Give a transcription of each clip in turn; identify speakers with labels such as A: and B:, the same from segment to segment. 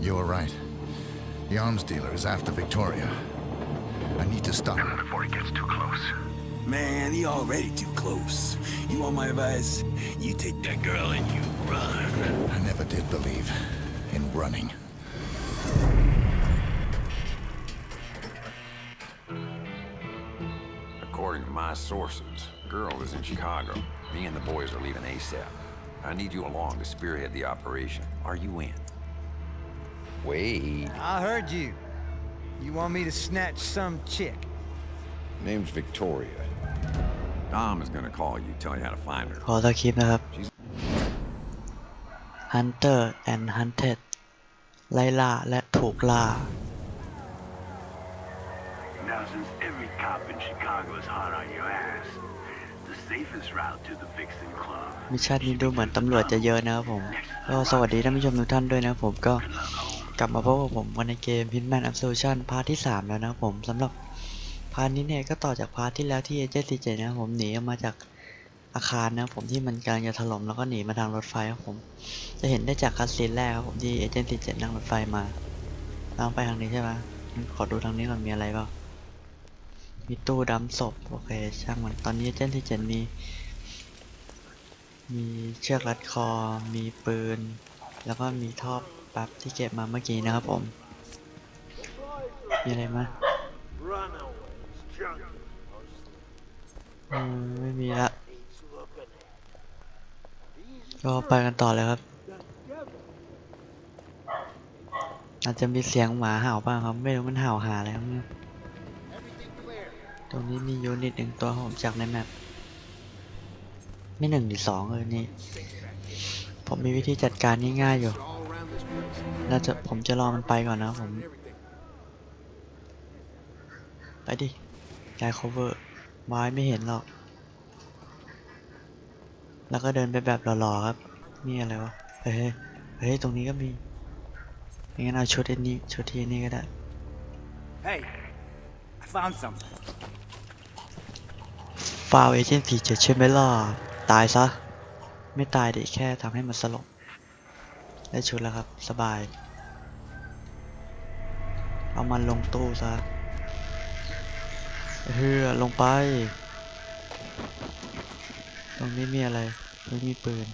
A: You were right. The arms dealer is after Victoria. I need to stop him before he gets too close.
B: Man, he already too close. You want my advice? You take that girl and you run.
A: I never did believe in running.
C: According to my sources, girl is in Chicago. Me and the boys are leaving ASAP. I need you along to spearhead the operation. Are you in?
D: Wait.
E: I heard you. You want me to snatch some chick.
D: Name's Victoria.
C: Dom is gonna call you, tell you how to find her.
F: ขอสคริปต์นะครับ Hunter and Hunted ไล่ล่าและถูกล่า
G: Now, since every cop in Chicago is hot on your ass, the safest route to the Vixen Club
F: มิชชั่นนี้ดูเหมือนตำรวจจะเยอะนะครับผม ก็สวัสดีท่านผู้ชมทุกท่านด้วยนะครับผมก็ กลับมาพบกับผมกันในเกม Hitman Absolution พาร์ทที่ 3 แล้วนะผมสำหรับพาร์ทนี้เนี่ยก็ต่อจากพาร์ทที่แล้วที่ Agent CJ นะครับผมหนีออกมาจากอาคารนะผมที่มันกำลังจะถล่มแล้วก็หนีมาทางรถไฟครับผมจะเห็นได้จากคัสซีนแรกครับผมที่ Agent CJ นั่งรถไฟมาเราไปทางนี้ใช่ไหมขอดูทางนี้ก่อนมีอะไรเปล่ามีตู้ดำศพโอเคช่างมันตอนนี้ Agent CJ มี มีเชือกรัดคอ มีปืน แล้วก็มีท่อ ปั๊บที่เก็บมาเมื่อกี้นะครับผม มีอะไรมอืมไม่มีละ ก็ไปกันต่อเลยครับ อาจจะมีเสียงหมาเห่าบ้างครับ ไม่รู้มันเห่าหาอะไรครับเนี่ยตรงนี้มียูนิตหนึ่งตัวผมจากในแมปไม่หนึ่งหรือสองเลยนี่ ผมมีวิธีจัดการง่ายๆอยู่ น่าจะผมจะรอมันไปก่อนนะผม ไปดิย้าย cover ไม้ไม่เห็นหรอก แล้วก็เดินไปแบบหล่อๆครับ นี่อะไรวะ เฮ้ย เฮ้ย ตรงนี้ก็มีงั้นเอาชุดไอ้นี้ชุดที่นี่ก็ได้
B: Hey, I found something.
F: ฟาวเอเจนต์สีเจ็ดใช่ไหมล่ะ ตายซะ ไม่ตายดิแค่ทำให้มันสลบ ได้ชุดแล้วครับ สบาย เอามันลงตู้ซะเฮือลงไป ตรงนี้มีอะไร ไม่มีปืน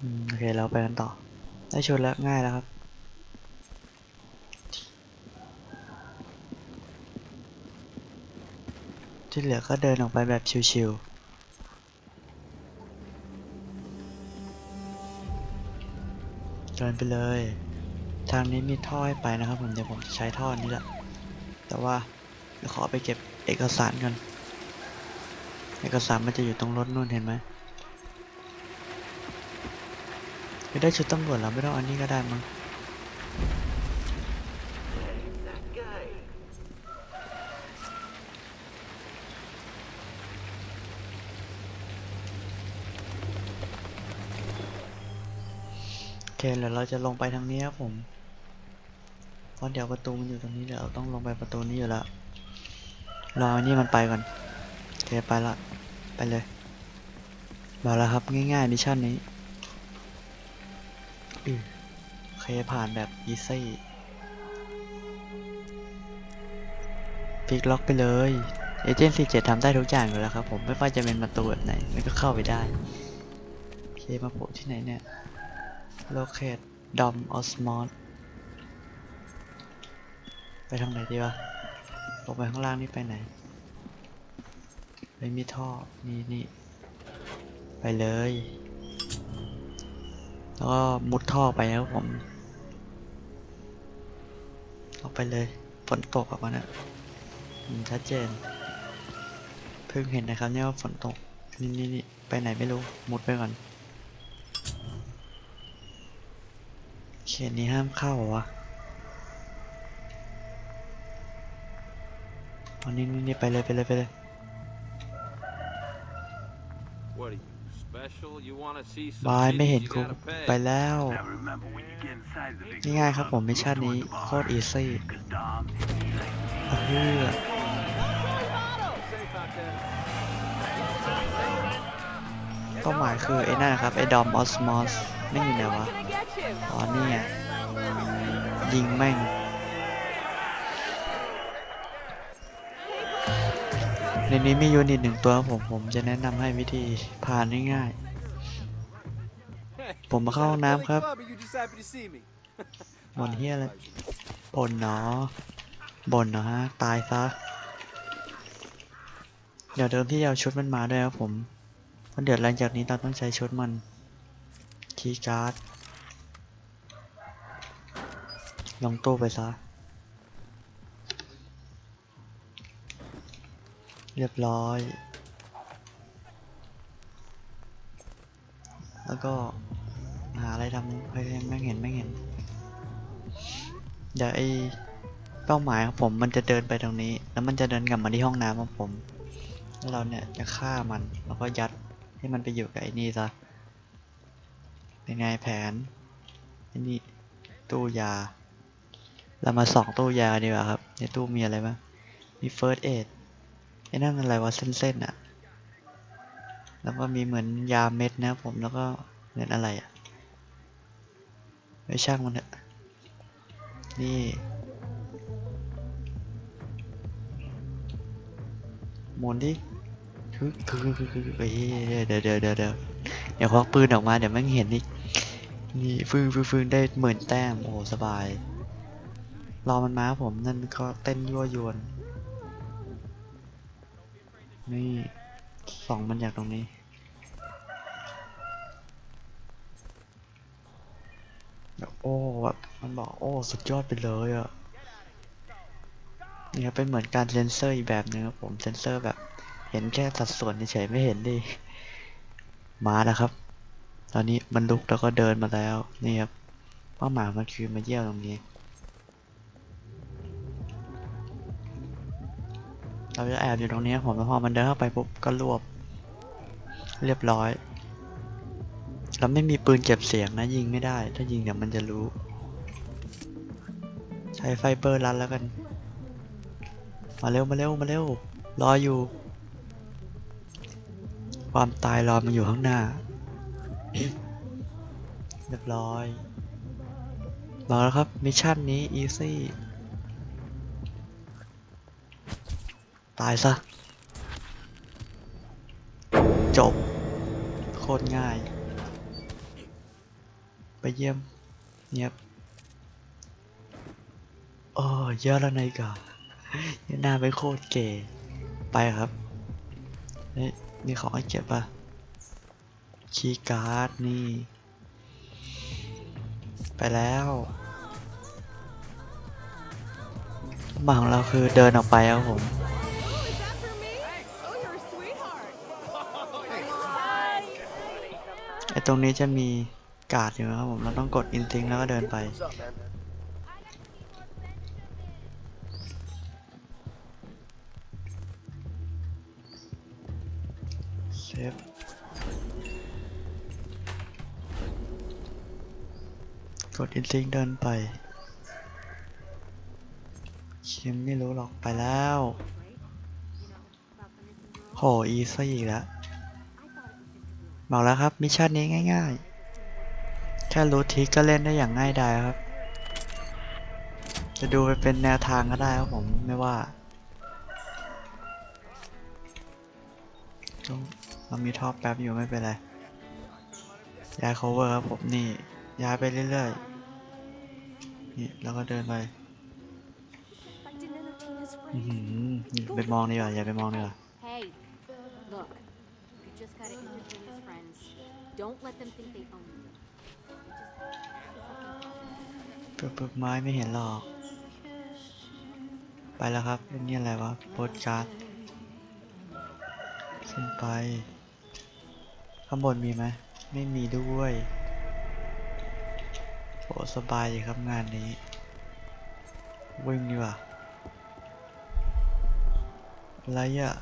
F: อืมโอเค เราไปกันต่อ ได้ชุดแล้ว ง่ายแล้วครับที่เหลือก็เดินออกไปแบบชิวๆ เดินไปเลย ทางนี้มีท่อให้ไปนะครับผมเดี๋ยวผมจะใช้ท่อนี้แหละ แต่ว่าเดี๋ยวขอไปเก็บเอกสารกันเอกสารมันจะอยู่ตรงรถนู่นเห็นไหมไม่ได้ชุดตำรวจแล้วไม่ต้องอันนี้ก็ได้มั้ง เคเดี๋ยวเราจะลงไปทางนี้ครับผมเพราะเดี๋ยวประตูมันอยู่ตรงนี้เดี๋ยวเราต้องลงไปประตูนี้อยู่แล้วรออันนี้มันไปก่อนโอเคไปละไปเลยบอกแล้วครับง่ายๆมิชชั่นนี้โอเคผ่านแบบอีซี่พลิกล็อกไปเลยเอเจนต์47ทำได้ทุกอย่างอยู่แล้วครับผมไม่ว่าจะเป็นประตูแบบไหนมันก็เข้าไปได้โอเคมาโผล่ที่ไหนเนี่ย locate dom osmos ไปทางไหนดีวะลงไปข้างล่างนี่ไปไหนไม่มีท่อ นี่นี่ ไปเลย แล้วก็มุดท่อไปนะครับผม ออกไปเลย ฝนตกออกมาเนี่ยชัดเจน เพิ่งเห็นนะครับเนี่ยว่าฝนตก นี่นี่นี่ ไปไหนไม่รู้ มุดไปก่อน ขตนี้ห้ามเข้าเหรอวะอันนี้นี่นี่ไปเลยไปเลยไปเลย
H: What are you, special? You wanna see
F: บาย
H: some
F: ไม่เห็น
H: titties,
F: กู
H: you gotta pay.
F: ไปแล้ว
G: Now remember, when you get inside the Vixen
F: ง่ายๆครับผม
G: Club,
F: มิชชั่น
G: look
F: นี้
G: toward the
F: โค
G: bar,
F: ตรอีซี่
G: 'cause Dom is like
F: เพื่อเป้าหมายคือไอ้นั่นนะครับ ไอ้ดอมออสมอสไม่งอยู่ไหนวะ อ๋อนี่ไงยิงแม่งในนี้มียูนิตหนึ่งตัวครับผมผมจะแนะนำให้วิธีผ่านง่ายๆ ผมมาเข้าห้องน้ำครับบนเฮียเลยบนเนาะบนเนาะฮะ ตายซะ เดี๋ยวเดิมที่จะเอาชุดมันมาด้วยครับผมเพราะเดี๋ยวหลังจากนี้เราต้องใช้ชุดมัน คีย์การ์ด ลงตู้ไปซะ เรียบร้อย แล้วก็หาอะไรทำให้แม่งเห็นแม่งเห็น เดี๋ยวไอเป้าหมายของผมมันจะเดินไปตรงนี้ แล้วมันจะเดินกลับมาที่ห้องน้ำของผม แล้วเราเนี่ยจะฆ่ามันแล้วก็ยัดให้มันไปอยู่กับไอ้นี่ซะ เป็นไงแผนไอ้นี่ตู้ยา เรามาส่องตู้ยาดีกว่าครับ ในตู้มีอะไรบ้าง มี first aid ไอ้นั่นอะไรวะเส้นๆอะแล้วก็มีเหมือนยาเม็ดนะครับผม แล้วก็เหมือนอะไรอะไม่ช่างมันเถอะ นี่ หมุนดิคือคือคือคือเฮ้ยเดี๋ยวเดี๋ยวเดี๋ยวเดี๋ยวเดี๋ยวควักปืนออกมาเดี๋ยวแม่งเห็นอีก นี่ฟึ่งฟึ่งฟึ่งได้หมื่นแต้ม โอ้สบาย รอมันมาครับผมนั่นก็เต้นยั่วยวน นี่ส่องมันจากตรงนี้ โอ้แบบมันบอกโอ้ สุดยอดไปเลยอะนี่ครับเป็นเหมือนการเซนเซอร์อีกแบบหนึงครับผมเซนเซอร์แบบเห็นแค่สัดส่วนเฉยไม่เห็นดิ มาแล้วครับ ตอนนี้มันลุกแล้วก็เดินมาแล้ว นี่ครับเป้าหมายมันคือมาเยี่ยมตรงนี้ เราจะแอบอยู่ตรงนี้ผมแล้วพอมันเดินเข้าไปปุ๊บก็รวบ เรียบร้อย เราไม่มีปืนเก็บเสียงนะยิงไม่ได้ ถ้ายิงเดี๋ยวมันจะรู้ ใช้ไฟเบอร์รันแล้วกัน มาเร็วมาเร็วมาเร็ว รออยู่ ความตายรอมันอยู่ข้างหน้า เรียบร้อยรอแล้วครับมิชชั่นนี้อีซี่ ตายซะ จบ โคตรง่าย ไปเยี่ยม เงียบโอ้เยอะแล้วนายกาหน้าไปโคตรเก๋ไปครับเฮ้ยนี่ของไอ้เก็บปะคีย์การ์ดนี่ ไปแล้วเป้าหมาของเราคือเดินออกไปครับผม รงนี้จะมีกาดอยู่นะครับผม เราต้องกดอินทิงแล้วก็เดินไป เซฟ กดอินทิงเดินไปชิมไม่รู้หรอกไปแล้วโหอีซี่อีกแล้ว บอกแล้วครับมิชชั่นนี้ง่ายๆ แค่รู้ทิกก็เล่นได้อย่างง่ายดายครับ จะดูไปเป็นแนวทางก็ได้ครับผมไม่ว่าเรามีท่อแป๊บอยู่ไม่เป็นไรย้าย cover ครับผมนี่ย้ายไปเรื่อยๆนี่แล้วก็เดินไปอื้อหือไปมองดีกว่าอย่าไปมองดีกว่า
I: Don't let them think they own you.
F: ปึ๊บปึ๊บไม้ไม่เห็นหรอก ไปแล้วครับ นี่อะไรวะโปสการ์ดขึ้นไป ข้างบนมีไหม ไม่มีด้วยโอ้สบายดีครับงานนี้ วิ่งดีกว่าอะไรอะ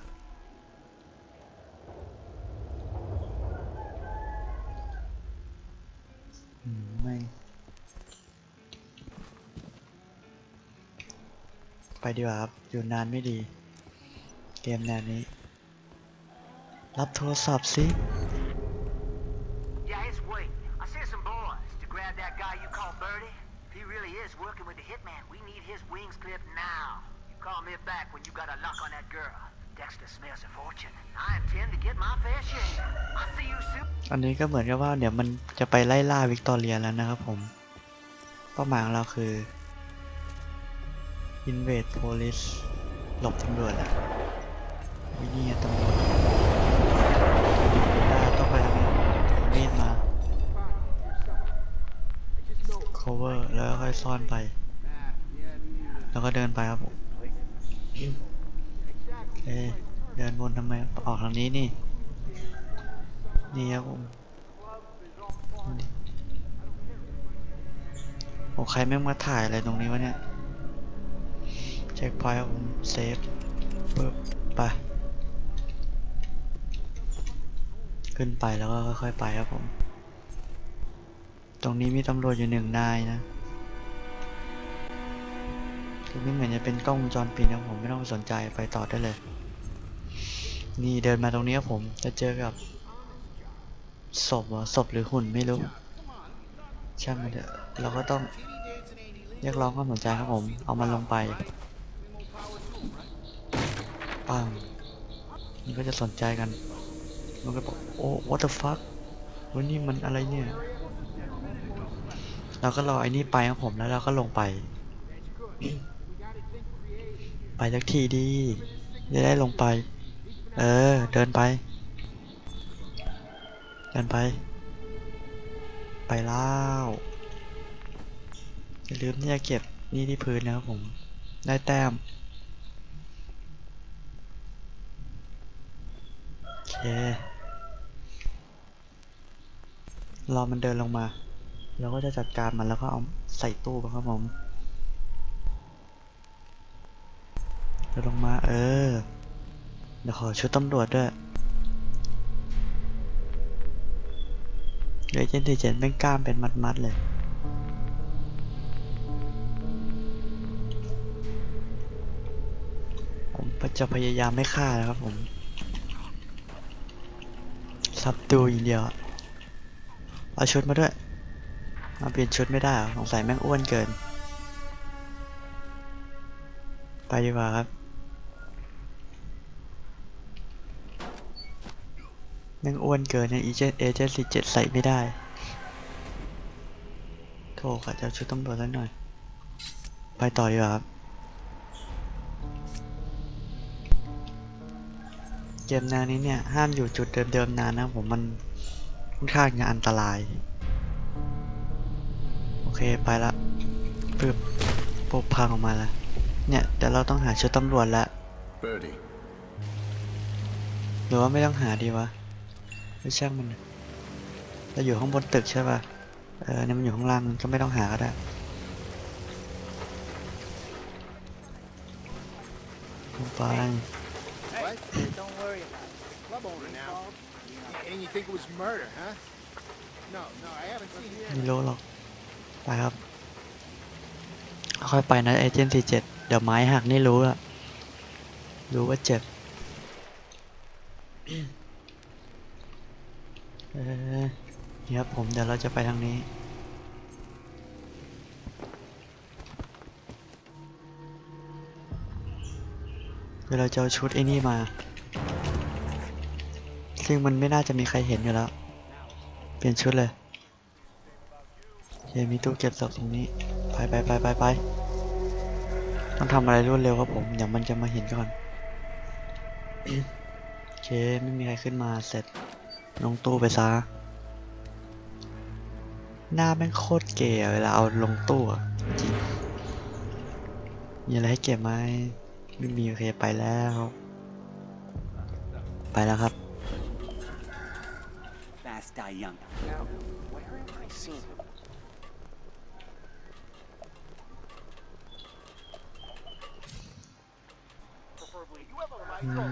F: ไปดีกว่าครับ อยู่นานไม่ดี เกมแนวนี้ รับโทรศัพท์สิอันนี้ก็เหมือนกับว่าเดี๋ยวมันจะไปไล่ล่าวิกตอเรียแล้วนะครับผม เป้าหมายของเราคือ invade police หลบตำรวจอะวินี่ไงตำรวจได้ต้องไปทางนี้มีดมา cover แล้วค่อยซ่อนไป แล้วก็เดินไปครับผมโอเคเดินวนทำไมออกทางนี้นี่ นี่ครับผมโอ้ใครแม่งมาถ่ายอะไรตรงนี้วะเนี่ย เช็คพอยต์ผมเซฟปึ๊บไป ขึ้นไปแล้วก็ค่อยๆไปครับผม ตรงนี้มีตำรวจอยู่หนึ่งนายนะตรงนี้เหมือนจะเป็นกล้องวงจรปิดนะผมไม่ต้องสนใจไปต่อได้เลย นี่เดินมาตรงนี้ครับผมจะเจอกับศพศพหรือหุ่นไม่รู้ช่างมันเถอะเราก็ต้องเรียกร้องความสนใจครับผม เอามันลงไป ปังนี่ก็จะสนใจกัน มันก็บอกโอ้ what the fuck วันนี้มันอะไรเนี่ย เราก็รอไอ้นี่ไปครับผมแล้วเราก็ลงไป ไปสักทีดี จะได้ลงไป เออ เดินไป เดินไป ไปแล้วอย่าลืมที่จะเก็บนี่ที่พื้นนะครับผม ได้แต้ม โอ เค รอมันเดินลงมา เราก็จะจัดการมันแล้วก็เอาใส่ตู้ไปครับผมเดินลงมา เออ เดี๋ยวขอชุดตำรวจด้วยเดี๋ยวเจนเจนเป็นกล้ามเป็นมัดๆเลยผมจะพยายามไม่ฆ่านะครับผมับดูอย่างเดียวเอาชุดมาด้วยมาเปลี่ยนชุดไม่ได้เหรอสงสัยแม่งอ้วนเกิน ไปดีกว่าครับแม่งอ้วนเกินเนี่ยอีเจนเอเจนต์สิเจ็ดใส่ไม่ได้โถขอจะเอาชุดตำรวจแล้วหน่อย ไปต่อดีกว่าครับ เกมแนวนี้เนี่ยห้ามอยู่จุดเดิมๆนานนะผมมันค่อนข้างจะอันตราย โอเคไปละปึ๊บปุ๊บพังออกมาแล้วเนี่ยเดี๋ยวเราต้องหาชุดตำรวจละ
A: Birdie.
F: หรือว่าไม่ต้องหาดีวะไม่ช่างมันเราอยู่ข้างบนตึกใช่ป่ะเออเนี่ยมันอยู่ข้างล่างก็ไม่ต้องหาก็ได้ลงไป
E: What? Don't worry about it. Club owner now. And you think it was murder, huh? No, no, I haven't seen
F: ไม่รู้หรอก ไปครับ ค่อยไปนะเอเจนต์สี่เจ็ดเดี๋ยวไม้หักนี่รู้อะรู้ว่าเจ็บ เออเนี่ยครับผมเดี๋ยวเราจะไปทางนี้เดี๋ยวเราจะเอาชุดไอ้นี่มา ซึ่งมันไม่น่าจะมีใครเห็นอยู่แล้ว เปลี่ยนชุดเลยเคมีตู้เก็บศพตรงนี้ ไปไปไปไปไปต้องทำอะไรรวดเร็วครับผมเดี๋ยวมันจะมาเห็นก่อนโอเคไม่มีใครขึ้นมาเสร็จลงตู้ไปซะหน้าแม่งโคตรเก๋อะเวลาเอาลงตู้อะจริงมีอะไรให้เก็บไหมไม่มีโอเคไปแล้ว ไปแล้วครับ
B: Fast die young.
E: Now, where have I seen him? Preferably, you have a light on.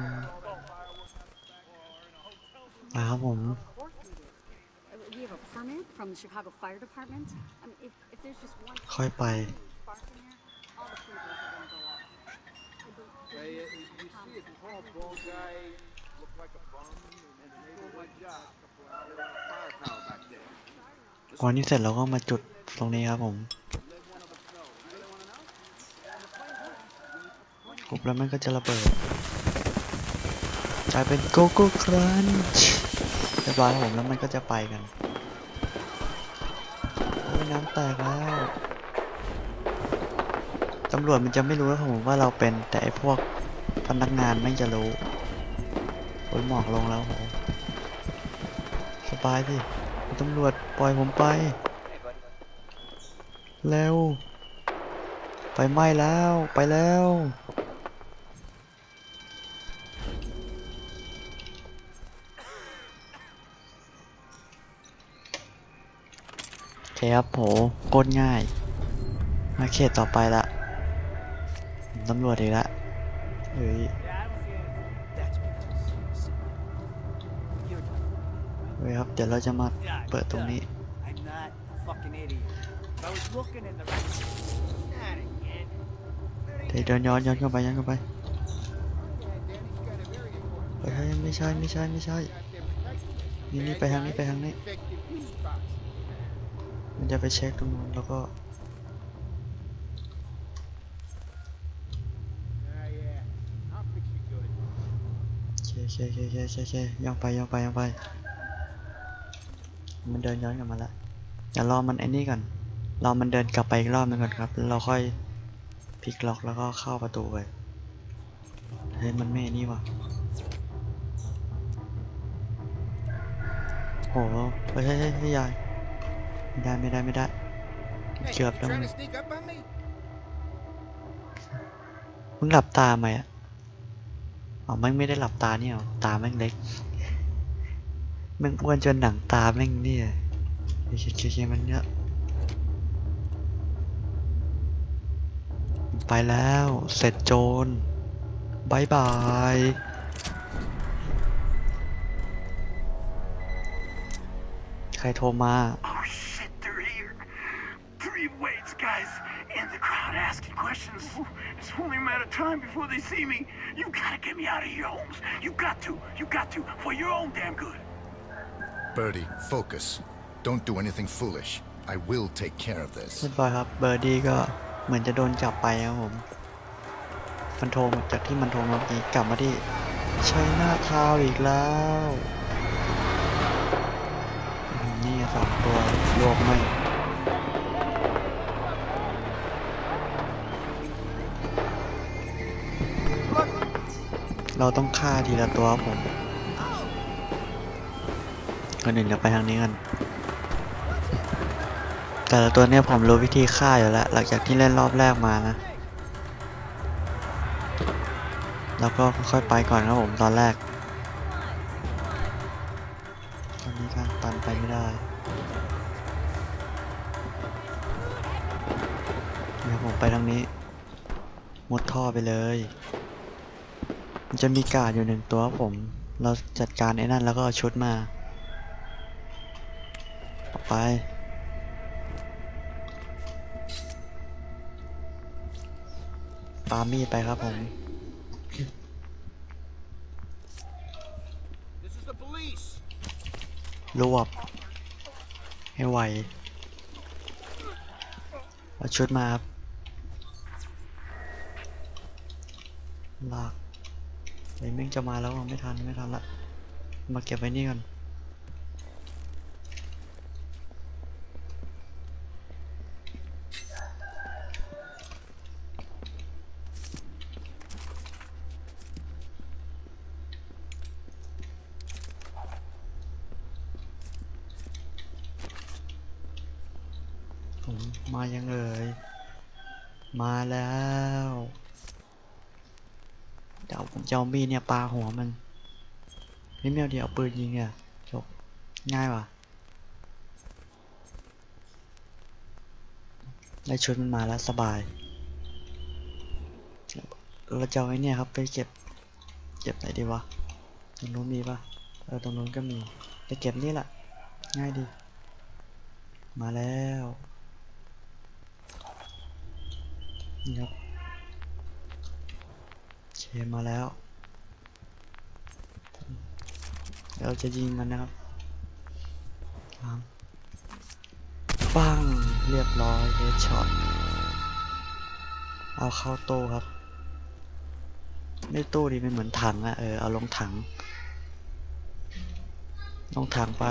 F: มาครับผม
I: Of course we do. Uh, We have a permit from the Chicago Fire Department. I mean, if, if there's just one
F: ค่อยไป
I: spark in there, all the sprinklers are gonna go off. I don't-
E: Hey, uh, you see a tall, bald guy, look like a bum, and they do my job.
F: พอนี้เสร็จเราก็มาจุดตรงนี้ครับผมปุบแล้วมันก็จะระเบิดกลายเป็นโกโก้ครันช์เรียบร้อยครับผมแล้วมันก็จะไปกันโอ้ยน้ำแตกแล้วตำรวจมันจะไม่รู้นะผมว่าเราเป็นแต่ไอพวกพนักงานไม่จะรู้โอ้ยหมอกลงแล้วโห สบายสิตำรวจปล่อยผมไปเร็วไฟไหม้แล้วไปแล้วโอเคครับโหโคตรง่ายมาเขตต่อไปละตำรวจอีกละเฮ้ย เฮ้ยครับ เดี๋ยวเราจะมาเปิดตรงนี้
J: I'm not a fucking idiot. If I was looking in the right... Not again.
F: เดี๋ยวเดินย้อนย้อนเข้าไปย้อนเข้าไปเฮ้ยไม่ใช่ไม่ใช่ไม่ใช่ นี่นี่ไปทางนี้ไปทางนี้ มันจะไปเช็คตรงนู้นแล้วก็เคเคเคเคเคเคย่องไปย่องไปย่องไป มันเดินย้อนกลับมาแล้วอย่ารอมันไอ้นี่ก่อนรอมันเดินกลับไปอีกรอบนึงก่อนครับแล้วเราค่อยพลิกล็อกแล้วก็เข้าประตูไปเฮ้ยมันไม่นี่วะโหเฮ้ยเฮ้ยเฮ้ยายไม่ได้ไม่ได้ไม่ได้เกือบแล้วมึงหลับตาไหมอะอ๋อแม่ไม่ได้หลับตาเนี่ยหรอตาแม่งเล็ก แม่งอ้วนจนหนังตาแม่งเนี่ยเคเคเคเคมันเยอะไปแล้วเสร็จโจรบายบายใครโทรมา
G: questions. It's only a matter of time before they see me. You gotta get me out of here, Holmes. You got to. You got to. For your own damn good.
A: Birdie, focus. Don't do anything foolish. I will take care of this.
F: ยบร้อยครับเบอร์ดี้ก็เหมือนจะโดนจับไปครับผมมันโทรมาจากที่มันโทรมาเมื่อกี้กลับมาที่ช้หน้าทาวอีกแล้วนี่สองตัวรวมไม่เราต้องฆ่าทีละตัวผม คนอื่นจะไปทางนี้กัน แต่ละตัวเนี่ยผมรู้วิธีฆ่าอยู่แล้ว หลังจากที่เล่นรอบแรกมานะ แล้วก็ค่อยๆไปก่อนครับผมตอนแรก ตอนนี้การตันไปไม่ได้ เดี๋ยวผมไปทางนี้ มุดท่อไปเลย จะมีกาดอยู่หนึ่งตัวครับผม เราจัดการไอ้นั่นแล้วก็เอาชุดมา ไป ปามีดไปครับผม
E: This is the police.
F: รวบ ให้ไวเอาชุดมาครับลากไอ้ยแม่งจะมาแล้วไม่ทันไม่ทันละ มาเก็บไว้นี่ก่อน ผมมายังเอ่ย มาแล้ว เดี๋ยวผม จะเอามีดเนี่ยปาหัวมันนี่แมวเดียวปืนยิงอะจบง่ายว่ะได้ชุดมันมาแล้วสบาย เราจะเอาไอ้เนี่ยครับไปเก็บ เก็บไหนดีวะ ตรงนู้นมีปะเออตรงนู้นก็มีไปเก็บนี่แหละ ง่ายดี มาแล้วนี่ครับ มาแล้ว เราจะยิงมันนะครับสามปังเรียบร้อยเฮดช็อต เอาเข้าตู้ครับไม่ตู้ดีไม่เหมือนถังอะเออ เอาลงถัง ลงถังไป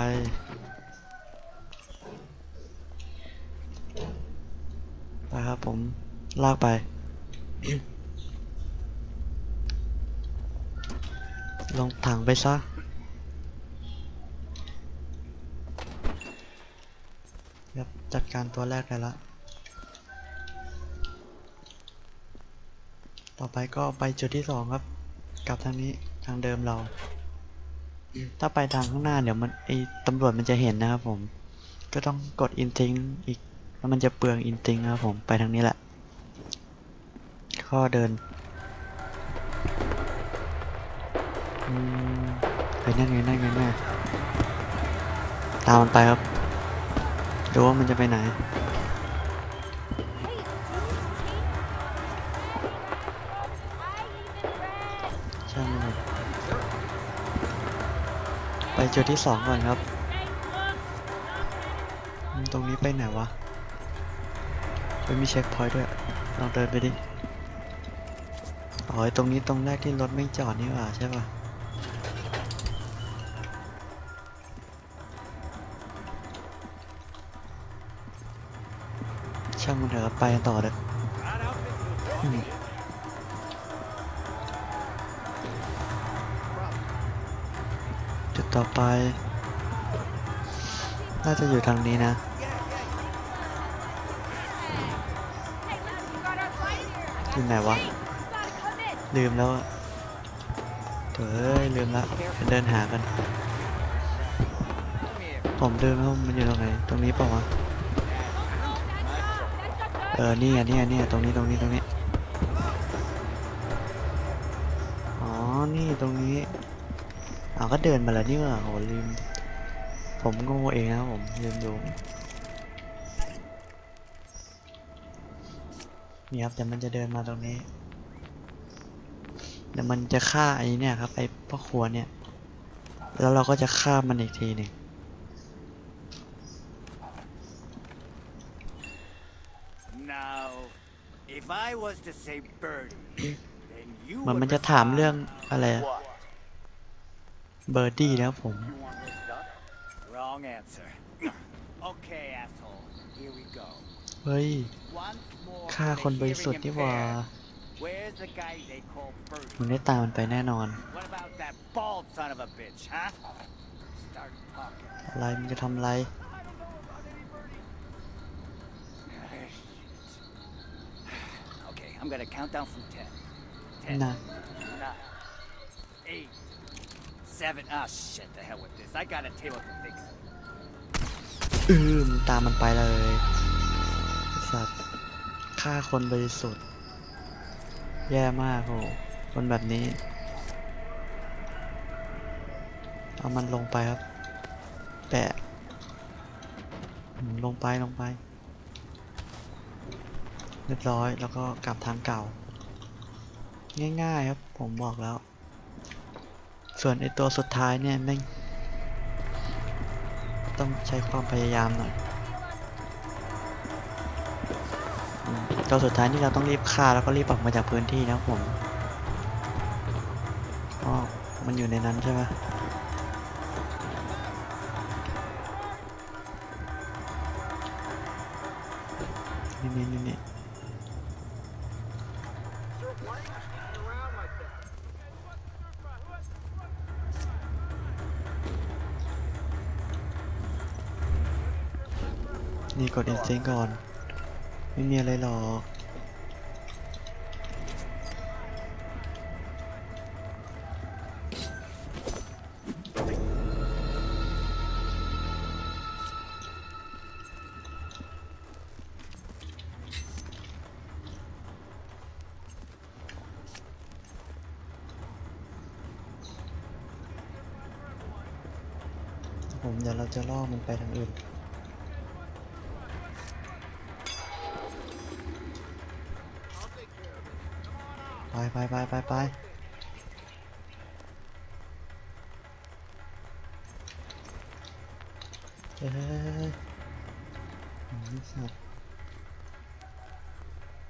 F: ไปครับผม ลากไป ลงถังไปซะ ครับจัดการตัวแรกได้ละ ต่อไปก็ไปจุดที่สองครับ กลับทางนี้ทางเดิมเรา ถ้าไปทางข้างหน้าเดี๋ยวมันไอตำรวจมันจะเห็นนะครับผม ก็ต้องกดอินทิงอีก แล้วมันจะเปลืองอินทิงนะครับผม ไปทางนี้แหละ ข้อเดิน เฮ้ยนั่นไงนั่นไงนั่นตามมันไปครับดูว่ามันจะไปไหนช่างมันเถอะไปจุดที่สองก่อนครับ ตรงนี้ไปไหนวะไม่มีเช็คพอยต์ด้วย ลองเดินไปดิ อ๋อ ตรงนี้ตรงแรกที่รถไม่จอดนี่หว่าใช่ป่ะ ช่างมันเถอะไปต่อเลยอืมจุดต่อไป น่าจะอยู่ทางนี้นะอยู่ไหนวะ ลืมแล้วอะเถอะเอ้ยลืมละไปเดินหากัน ผมลืมแล้วมันอยู่ตรงไหน ตรงนี้เปล่าวะ เออนี่อะนี่อะนี่ตรงนี้ตรงนี้ตรงนี้ อ๋อ นี่ตรงนี้อ้าก็เดินมาแล้วนี่ว่าโหลืม ผมโง่เองนะครับผมลืมดูนี่ครับเดี๋ยวมันจะเดินมาตรงนี้เดี๋ยวมันจะฆ่าไอ้เนี่ยครับไอ้พ่อครัวเนี่ย แล้วเราก็จะฆ่ามันอีกทีหนึ่ง
B: Now, if I was to say birdie, then you
F: มัน
B: would
F: มันจะถามเรื่อง
B: respond
F: อะไร
B: what?
F: เบอร์ดี้แล้วผม
B: Wrong answer. okay, asshole. Here we go.
F: เฮ้ย
B: Once more
F: ฆ่า
B: for
F: คน
B: the
F: บริสุท
B: hearing
F: ธิ์นี่หว่า
B: impaired. Where's the guy they call Birdie?
F: มึงได้ตามมันไปแน่นอน
B: What about that bald son of a bitch, huh? Start talking.
F: อะไรมึงจะทำอะไร
B: Okay, I'm gonna count down from ten. Ten,
F: นะ
B: nine, eight, seven. Ah, shit. The hell with this. I got a table to fix.
F: อืมงตามมันไปเลยไอ้สัตว์ฆ่าคนบริสุทธิ์ แย่มากโหคนแบบนี้ เอามันลงไปครับ แปะอืมลงไปลงไป เรียบร้อยแล้วก็กลับทางเก่า ง่ายๆครับผมบอกแล้ว ส่วนไอตัวสุดท้ายเนี่ยแม่งต้องใช้ความพยายามหน่อยตัวสุดท้ายนี่เราต้องรีบฆ่าแล้วก็รีบออกมาจากพื้นที่นะผมอ๋อมันอยู่ในนั้นใช่ไหม นี่กดเอ็นเซงก่อน ไม่มีอะไรหรอก จะล่อมันไปทางอื่นไปไปไปไปไปเฮ้ยอืมสัตว์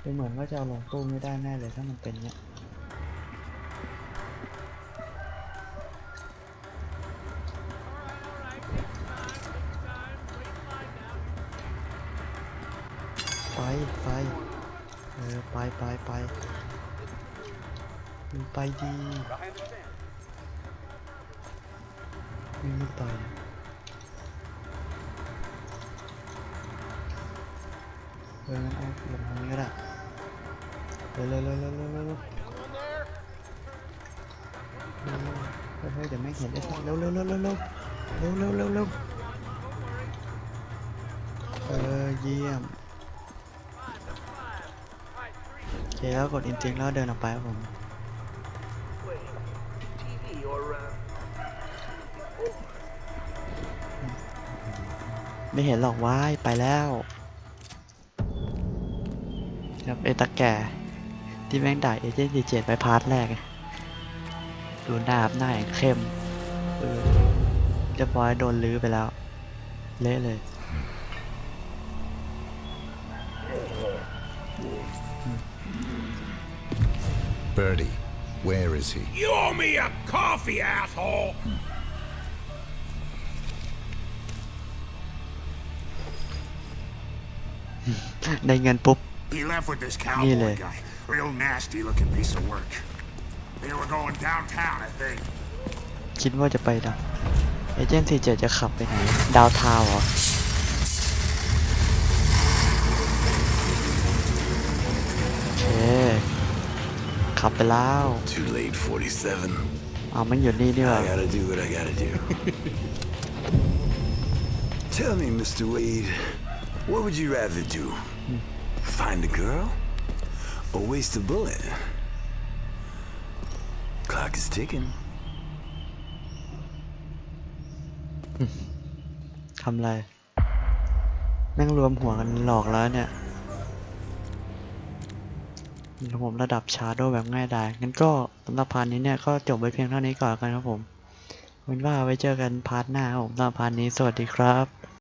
F: ดูเหมือนว่าจะเอาลงตู้ไม่ได้แน่เลยถ้ามันเป็นเนี้ย ดีมึงไม่ไปเอองั้นเอาลงทางนี้ก็ได้เร็วเร็วเร็วเร็วเร็วเร็วเฮ้ยเฮ้ยเดี๋ยวไม่เห็นไอ้สัสเร็วเร็วเร็วเร็วเร็วเร็วเร็วเร็วเร็วเออเยี่ยมโอเคแล้วกดอินจริงแล้วเดินออกไปครับผม ไม่เห็นหรอกว้ายไปแล้วครับไอตะแก่ที่แม่งด่าเอเจนต์ดีเจไปพาร์ทแรกไงดูหน้าครับหน้าอย่างเข้มเออเรียบร้อยโดนลื้อไปแล้ว เละเลย
A: Birdie, where is he?
G: You owe me a coffee, asshole!
F: ได้เงินปุ๊บ
G: He left with this
F: Nearly.
G: cowboy guy. Real nasty looking piece of work. They were going downtown, I think.
F: คิดว่าจะไปดังเอเจนต์สี่เจ็ดจะขับไปไหน ดาวทาวน์เหรอ โอเค ขับไปแล้ว
B: Too late, 47.
F: เอามันอยู่นี่ดีกว่า
B: I gotta do what I gotta do. Tell me, Mr. Wade, what would you rather do? Find a girl? Or waste a bullet? Clock is ticking.
F: ทำไรแม่งรวมหัวกันหลอกแล้วเนี่ยผมระดับชาโดแบบง่ายดาย งั้นก็สำหรับพาร์ทนี้เนี่ยก็จบไว้เพียงเท่านี้ก่อนกันครับผมเป็นว่าไว้เจอกันพาร์ทหน้าครับผมสำหรับพาร์ทนี้สวัสดีครับ